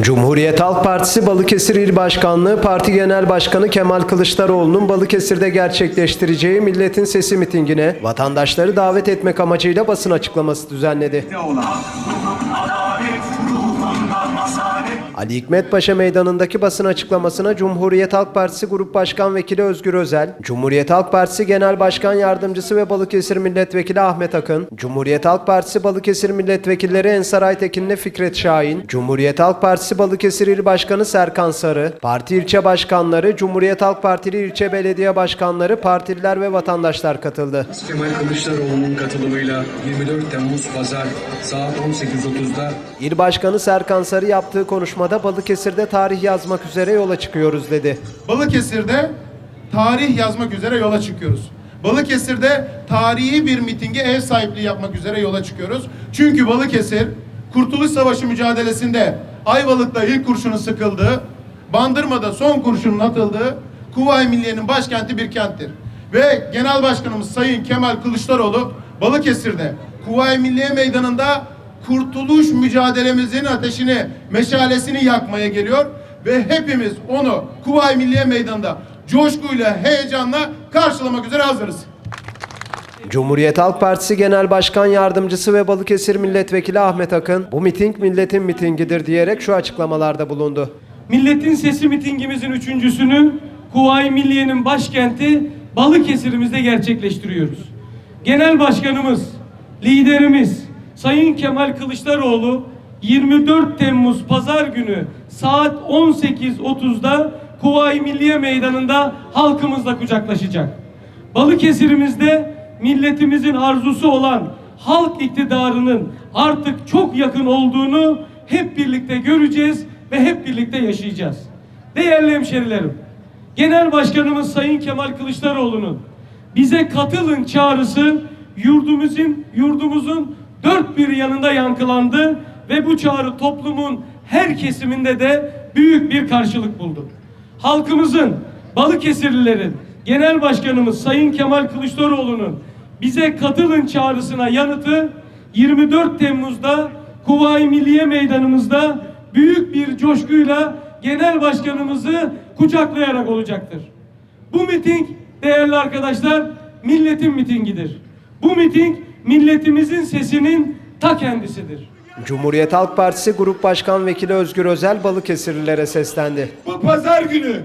Cumhuriyet Halk Partisi Balıkesir İl Başkanlığı Parti Genel Başkanı Kemal Kılıçdaroğlu'nun Balıkesir'de gerçekleştireceği Milletin Sesi mitingine vatandaşları davet etmek amacıyla basın açıklaması düzenledi. Ali Hikmet Paşa Meydanı'ndaki basın açıklamasına Cumhuriyet Halk Partisi Grup Başkan Vekili Özgür Özel, Cumhuriyet Halk Partisi Genel Başkan Yardımcısı ve Balıkesir Milletvekili Ahmet Akın, Cumhuriyet Halk Partisi Balıkesir Milletvekilleri Ensar Aytekin'le Fikret Şahin, Cumhuriyet Halk Partisi Balıkesir İl Başkanı Serkan Sarı, parti ilçe başkanları, Cumhuriyet Halk Partili ilçe belediye başkanları, partililer ve vatandaşlar katıldı. Kemal Kılıçdaroğlu'nun katılımıyla 24 Temmuz Pazar saat 18.30'da İl Başkanı Serkan Sarı yaptığı konuşmada Balıkesir'de tarih yazmak üzere yola çıkıyoruz dedi. Balıkesir'de tarih yazmak üzere yola çıkıyoruz. Balıkesir'de tarihi bir mitinge ev sahipliği yapmak üzere yola çıkıyoruz. Çünkü Balıkesir Kurtuluş Savaşı mücadelesinde Ayvalık'ta ilk kurşunun sıkıldığı, Bandırma'da son kurşunun atıldığı Kuvayi Milliye'nin başkenti bir kenttir. Ve Genel Başkanımız Sayın Kemal Kılıçdaroğlu Balıkesir'de Kuvayi Milliye Meydanı'nda kurtuluş mücadelemizin ateşini, meşalesini yakmaya geliyor ve hepimiz onu Kuvayi Milliye Meydanı'nda coşkuyla, heyecanla karşılamak üzere hazırız. Cumhuriyet Halk Partisi Genel Başkan Yardımcısı ve Balıkesir Milletvekili Ahmet Akın, bu miting milletin mitingidir diyerek şu açıklamalarda bulundu. Milletin Sesi mitingimizin üçüncüsünü Kuvayi Milliye'nin başkenti Balıkesir'imizde gerçekleştiriyoruz. Genel Başkanımız, liderimiz Sayın Kemal Kılıçdaroğlu 24 Temmuz Pazar günü saat 18.30'da Kuvayi Milliye Meydanı'nda halkımızla kucaklaşacak. Balıkesir'imizde milletimizin arzusu olan halk iktidarının artık çok yakın olduğunu hep birlikte göreceğiz ve hep birlikte yaşayacağız. Değerli hemşerilerim, Genel Başkanımız Sayın Kemal Kılıçdaroğlu'nun bize katılın çağrısı yurdumuzun yurdumuzun dört bir yanında yankılandı ve bu çağrı toplumun her kesiminde de büyük bir karşılık buldu. Halkımızın, Balıkesirlilerin, Genel Başkanımız Sayın Kemal Kılıçdaroğlu'nun bize katılın çağrısına yanıtı 24 Temmuz'da Kuvayi Milliye Meydanımızda büyük bir coşkuyla Genel Başkanımızı kucaklayarak olacaktır. Bu miting değerli arkadaşlar milletin mitingidir. Bu miting milletimizin sesinin ta kendisidir. Cumhuriyet Halk Partisi Grup Başkan Vekili Özgür Özel Balıkesirlilere seslendi. Bu pazar günü,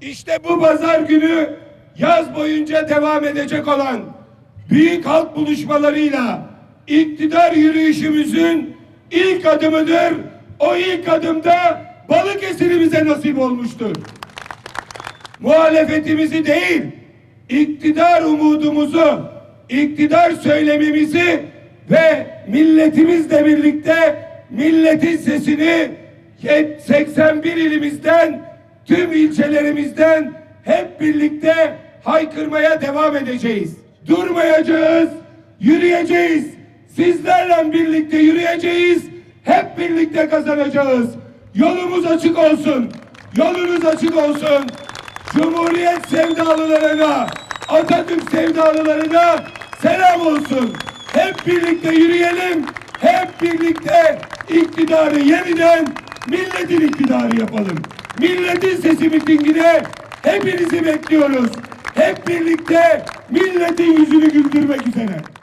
işte bu pazar günü yaz boyunca devam edecek olan büyük halk buluşmalarıyla iktidar yürüyüşümüzün ilk adımıdır. O ilk adımda Balıkesir'imize nasip olmuştur. Muhalefetimizi değil, iktidar umudumuzu, iktidar söylememizi ve milletimizle birlikte milletin sesini 81 ilimizden tüm ilçelerimizden hep birlikte haykırmaya devam edeceğiz. Durmayacağız, yürüyeceğiz. Sizlerle birlikte yürüyeceğiz. Hep birlikte kazanacağız. Yolumuz açık olsun. Yolunuz açık olsun. Cumhuriyet sevdalılarına, Atatürk sevdalılarına selam olsun. Hep birlikte yürüyelim. Hep birlikte iktidarı yeniden milletin iktidarı yapalım. Milletin sesi mitingine hepinizi bekliyoruz. Hep birlikte milletin yüzünü güldürmek üzere.